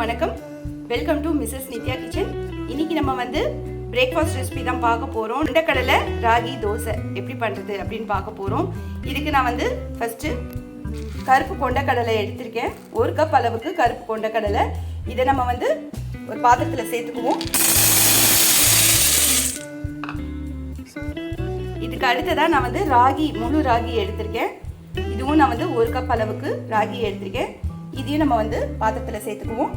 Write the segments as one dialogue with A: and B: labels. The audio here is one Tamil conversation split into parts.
A: அனைவருக்கும் வணக்கம். Welcome to Mrs Nithya kitchen இன்னைக்கு நம்ம வந்து பிரேக்ஃபாஸ்ட் ரெசிபி தான் பார்க்க போகிறோம் உண்டக்கடலை ராகி தோசை எப்படி பண்ணுறது அப்படின்னு பார்க்க போகிறோம் இதுக்கு நான் வந்து ஃபஸ்ட்டு கருப்பு கொண்டக்கடலை எடுத்திருக்கேன். ஒரு கப் அளவுக்கு கருப்பு கொண்டக்கடலை. இதை நம்ம வந்து ஒரு பாத்திரத்தில் சேர்த்துக்குவோம். இதுக்கு அடுத்ததாக நான் வந்து ராகி முழு ராகி எடுத்திருக்கேன். இதுவும் நான் வந்து ஒரு கப் அளவுக்கு ராகி எடுத்திருக்கேன். இதையும் நம்ம வந்து பாத்திரத்தில் சேர்த்துக்குவோம்.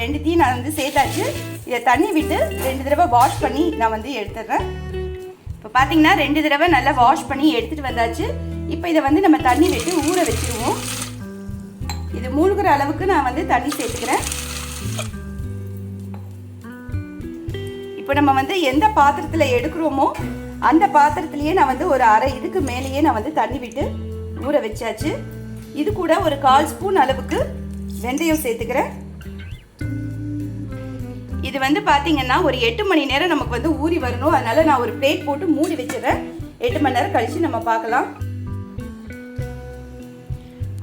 A: ரெண்டுத்தையும் நான் வந்து சேர்த்தாச்சு. இதை தண்ணி விட்டு ரெண்டு தடவை வாஷ் பண்ணி நான் வந்து எடுத்துடுறேன். இப்போ பார்த்தீங்கன்னா ரெண்டு தடவை நல்லா வாஷ் பண்ணி எடுத்துகிட்டு வந்தாச்சு. இப்போ இதை வந்து நம்ம தண்ணி விட்டு ஊற வச்சிருவோம். இது மூழ்கிற அளவுக்கு நான் வந்து தண்ணி சேர்த்துக்கிறேன். இப்போ நம்ம வந்து எந்த பாத்திரத்தில் எடுக்கிறோமோ அந்த பாத்திரத்திலேயே நான் வந்து ஒரு அரை இதுக்கு மேலேயே நான் வந்து தண்ணி விட்டு ஊற வச்சாச்சு. இது கூட ஒரு கால் ஸ்பூன் அளவுக்கு வெந்தயம் சேர்த்துக்கிறேன். இது வந்து பார்த்தீங்கன்னா ஒரு எட்டு மணி நேரம் நமக்கு வந்து ஊறி வரணும். அதனால நான் ஒரு பிளேட் போட்டு மூடி வச்சிடறேன். எட்டு மணி நேரம் கழிச்சு நம்ம பார்க்கலாம்.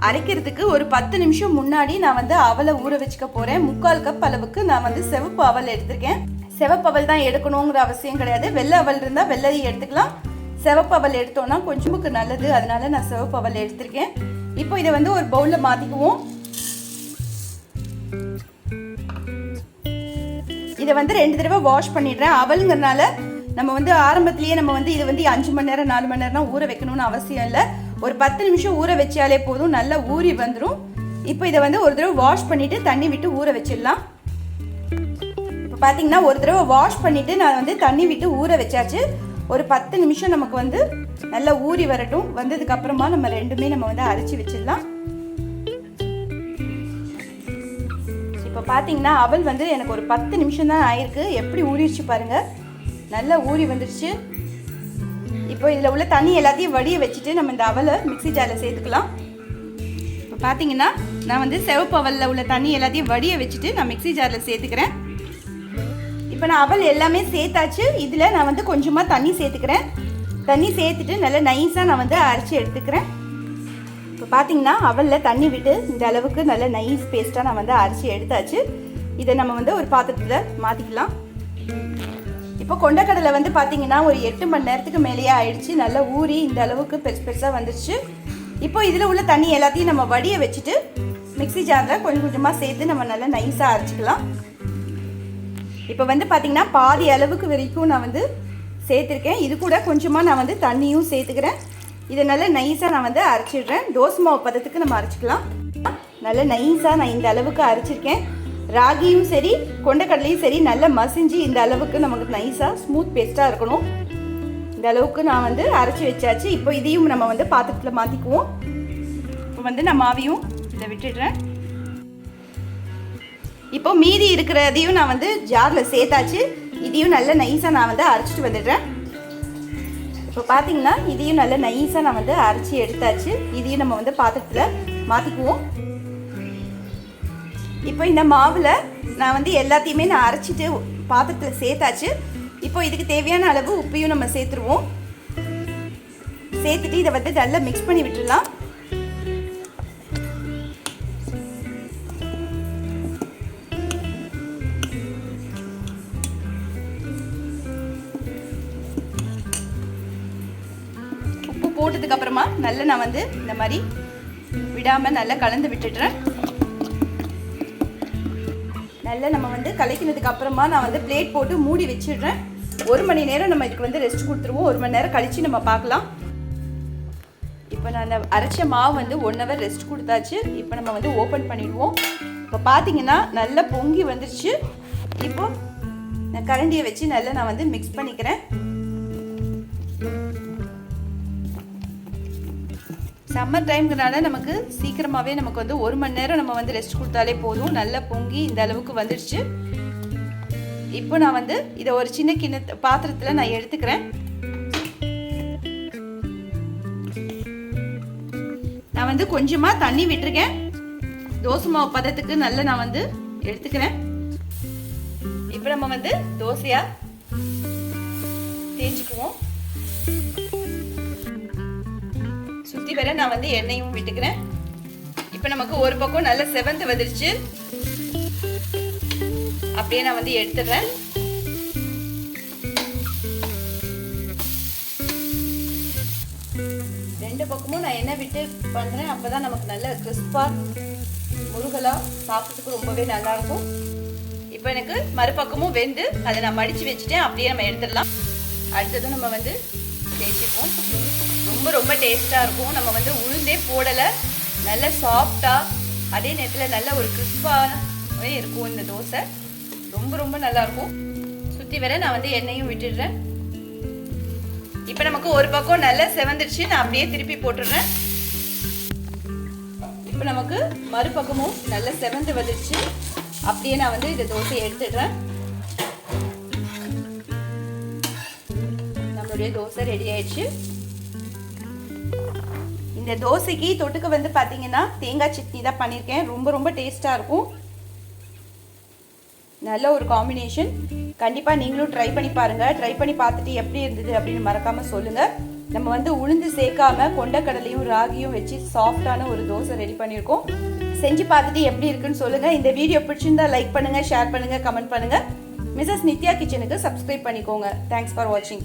A: அரைக்கிறதுக்கு ஒரு பத்து நிமிஷம் முன்னாடி நான் வந்து அவலை ஊற வச்சுக்க போறேன். முக்கால் கப் அளவுக்கு நான் வந்து சிவப்பு அவல் எடுத்திருக்கேன். செவப்பவல் தான் எடுக்கணுங்கிற அவசியம் கிடையாது. வெள்ளை அவல் இருந்தால் வெள்ளையை எடுத்துக்கலாம். செவப்பவல் எடுத்தோம்னா கொஞ்சமுக்கு நல்லது. அதனால நான் செவப்பவல் எடுத்திருக்கேன். இப்போ இதை வந்து ஒரு பவுலில் மாற்றிக்குவோம் இதை வந்து ரெண்டு தடவை வாஷ் பண்ணிடுறேன். அவலுங்கிறனால நம்ம வந்து ஆரம்பத்திலேயே நம்ம வந்து இது வந்து அஞ்சு மணி நேரம் நாலு மணி நேரம் ஊற வைக்கணும்னு அவசியம் இல்லை. ஒரு பத்து நிமிஷம் ஊற வச்சாலே போதும். நல்லா ஊறி வந்துடும் இப்போ இதை வந்து ஒரு தடவை வாஷ் பண்ணிட்டு தண்ணி விட்டு ஊற வச்சிடலாம். பார்த்தீங்கன்னா ஒரு தடவை வாஷ் பண்ணிவிட்டு நான் வந்து தண்ணி விட்டு ஊற வச்சாச்சு. ஒரு பத்து நிமிஷம் நமக்கு வந்து நல்லா ஊறி வரட்டும். வந்ததுக்கப்புறமா நம்ம ரெண்டுமே நம்ம வந்து அரைச்சி வச்சிடலாம். இப்போ பார்த்தீங்கன்னா அவள் வந்து எனக்கு ஒரு பத்து நிமிஷம் தான் ஆயிருக்கு. எப்படி ஊறிடுச்சு பாருங்கள் நல்லா ஊறி வந்துடுச்சு. இப்போ இதில் உள்ள தண்ணி எல்லாத்தையும் வடிய வச்சுட்டு நம்ம இந்த அவலை மிக்ஸி ஜாரில் சேர்த்துக்கலாம். இப்போ பார்த்தீங்கன்னா நான் வந்து சிவப்பு அவலில் உள்ள தண்ணி எல்லாத்தையும் வடிய வச்சுட்டு நான் மிக்ஸி ஜாரில் சேர்த்துக்கிறேன். இப்போ நான் அவல் எல்லாமே சேர்த்தாச்சு. இதில் நான் வந்து கொஞ்சமாக தண்ணி சேர்த்துக்கிறேன். தண்ணி சேர்த்துட்டு நல்லா நைஸாக நான் வந்து அரைச்சி எடுத்துக்கிறேன். இப்போ பார்த்தீங்கன்னா அவலில் தண்ணி விட்டு இந்த அளவுக்கு நல்ல நைஸ் பேஸ்ட்டாக நான் வந்து அரைச்சி எடுத்தாச்சு. இதை நம்ம வந்து ஒரு பாத்திரத்தில் மாற்றிக்கலாம் இப்போ கொண்டக்கடலை வந்து பார்த்தீங்கன்னா ஒரு எட்டு மணி நேரத்துக்கு மேலேயே ஆயிடுச்சு. நல்லா ஊறி இந்த அளவுக்கு பெருசு பெருசாக வந்துடுச்சு இப்போ இதில் உள்ள தண்ணி எல்லாத்தையும் நம்ம வடியை வச்சுட்டு மிக்ஸி ஜாரில் கொஞ்சம் கொஞ்சமாக சேர்த்து நம்ம நல்லா நைஸாக அரைச்சிக்கலாம். இப்போ வந்து பார்த்தீங்கன்னா பாதி அளவுக்கு வரைக்கும் நான் வந்து சேர்த்துருக்கேன். இது கூட கொஞ்சமாக நான் வந்து தண்ணியும் சேர்த்துக்கிறேன். இதை நல்லா நைஸாக நான் வந்து அரைச்சிடுறேன். தோசை மாவு பதத்துக்கு நம்ம அரைச்சிக்கலாம். நல்லா நைஸாக நான் இந்த அளவுக்கு அரைச்சிருக்கேன். ராகியும் சரி கொண்டக்கடலையும் சரி நல்லா மசிஞ்சு இந்த அளவுக்கு நமக்கு நைஸாக ஸ்மூத் பேஸ்ட்டாக இருக்கணும். இந்த அளவுக்கு நான் வந்து அரைச்சி வச்சாச்சு. இப்போ இதையும் நம்ம வந்து பாத்திரத்தில் மாற்றிக்குவோம் இப்போ வந்து நான் மாவியும் இதை விட்டுடுறேன். இப்போ மீதி இருக்கிறதையும் நான் வந்து ஜாரில் சேர்த்தாச்சு. இதையும் நல்ல நைஸாக நான் வந்து அரைச்சிட்டு வந்துடுறேன். இப்போ பார்த்தீங்கன்னா இதையும் நல்ல நைஸாக நான் வந்து அரைச்சி எடுத்தாச்சு. இதையும் நம்ம வந்து பாத்திரத்தில் மாற்றிக்குவோம் இப்போ இந்த மாவில் நான் வந்து எல்லாத்தையுமே நான் அரைச்சிட்டு பாத்திரத்தில் சேர்த்தாச்சு. இப்போ இதுக்கு தேவையான அளவு உப்பையும் நம்ம சேர்த்துருவோம். சேர்த்துட்டு இதை வந்து நல்லா மிக்ஸ் பண்ணி விட்டுடலாம். போட்டதுக்கு அப்புறமா நல்லா நான் வந்து இந்த மாதிரி விடாமல் நல்லா கலந்து விட்டுடுறேன். நல்லா நம்ம வந்து கலக்கினதுக்கு அப்புறமா நான் வந்து பிளேட் போட்டு மூடி வச்சிடுறேன். ஒரு மணி நேரம் நம்ம இதுக்கு வந்து ரெஸ்ட் கொடுத்துருவோம். ஒரு மணி நேரம் கழித்து நம்ம பார்க்கலாம். இப்போ நான் அரைச்ச மாவு வந்து ஒன் ஹவர் ரெஸ்ட் கொடுத்தாச்சு. இப்போ நம்ம வந்து ஓப்பன் பண்ணிடுவோம். இப்போ பார்த்தீங்கன்னா நல்லா பொங்கி வந்துருச்சு. இப்போ நான் கரண்டியை வச்சு நல்லா நான் வந்து மிக்ஸ் பண்ணிக்கிறேன். சம்மர் டைம்ங்கிறனால நமக்கு சீக்கிரமாகவே நமக்கு வந்து ஒரு மணி நேரம் நம்ம வந்து ரெஸ்ட் கொடுத்தாலே போதும். நல்லா பொங்கி இந்த அளவுக்கு வந்துடுச்சு இப்போ நான் வந்து இதை ஒரு சின்ன கிண்ண பாத்திரத்தில் நான் எடுத்துக்கிறேன். நான் வந்து கொஞ்சமாக தண்ணி விட்டுருக்கேன். தோசை மாவு பதத்துக்கு நல்லா நான் வந்து எடுத்துக்கிறேன். இப்போ நம்ம வந்து தோசையாக தேய்ச்சிக்குவோம் சுற்றி நான் வந்து எண்ணெயும் விட்டுக்கிறேன். இப்போ நமக்கு ஒரு பக்கம் நல்ல செவந்து வந்துருச்சு. அப்படியே நான் வந்து எடுத்துடுறேன். ரெண்டு பக்கமும் நான் எண்ணெய் விட்டு பண்ணுறேன் அப்போ தான் நமக்கு நல்ல கிறிஸ்பாக முருகலாக சாப்பிட்றதுக்கு ரொம்பவே நல்லா இருக்கும். இப்போ எனக்கு மறுபக்கமும் வெந்து அதை நான் மடித்து வச்சுட்டேன். அப்படியே நம்ம எடுத்துடலாம். அடுத்ததும் நம்ம வந்து தேய்ச்சிப்போம். ரொம்ப ரொம்ப டேஸ்ட்டாக இருக்கும். நம்ம வந்து உளுந்தே போடலை. நல்ல சாஃப்டாக அதே நேரத்தில் நல்ல ஒரு கிறிஸ்பாகவே இருக்கும் இந்த தோசை. ரொம்ப ரொம்ப நல்லா இருக்கும். சுற்றி வர நான் வந்து எண்ணெயும் விட்டுடுறேன். இப்போ நமக்கு ஒரு பக்கம் நல்லா செவந்துருச்சு. நான் அப்படியே திருப்பி போட்டுடுறேன். இப்போ நமக்கு மறுபக்கமும் நல்லா செவந்து வந்துருச்சு. அப்படியே நான் வந்து இந்த தோசையை எடுத்துடுறேன். நம்மளுடைய தோசை ரெடி ஆயிடுச்சு. இந்த தோசைக்கு தொட்டுக்க வந்து பார்த்தீங்கன்னா தேங்காய் சட்னி தான் பண்ணியிருக்கேன் ரொம்ப ரொம்ப டேஸ்ட்டாக இருக்கும். நல்ல ஒரு காம்பினேஷன் கண்டிப்பாக நீங்களும் ட்ரை பண்ணி பாருங்கள் ட்ரை பண்ணி பார்த்துட்டு எப்படி இருந்தது அப்படின்னு மறக்காமல் சொல்லுங்கள் நம்ம வந்து உளுந்து சேர்க்காம கொண்டக்கடலையும் ராகியும் வச்சு சாஃப்டான ஒரு தோசை ரெடி பண்ணியிருக்கோம். செஞ்சு பார்த்துட்டு எப்படி இருக்குன்னு சொல்லுங்கள் இந்த வீடியோ பிடிச்சிருந்தா லைக் பண்ணுங்கள் ஷேர் பண்ணுங்கள் கமெண்ட் பண்ணுங்கள் மிஸ்ஸஸ் நித்யா கிச்சனுக்கு சப்ஸ்கிரைப் பண்ணிக்கோங்க. தேங்க்ஸ் ஃபார் வாட்சிங்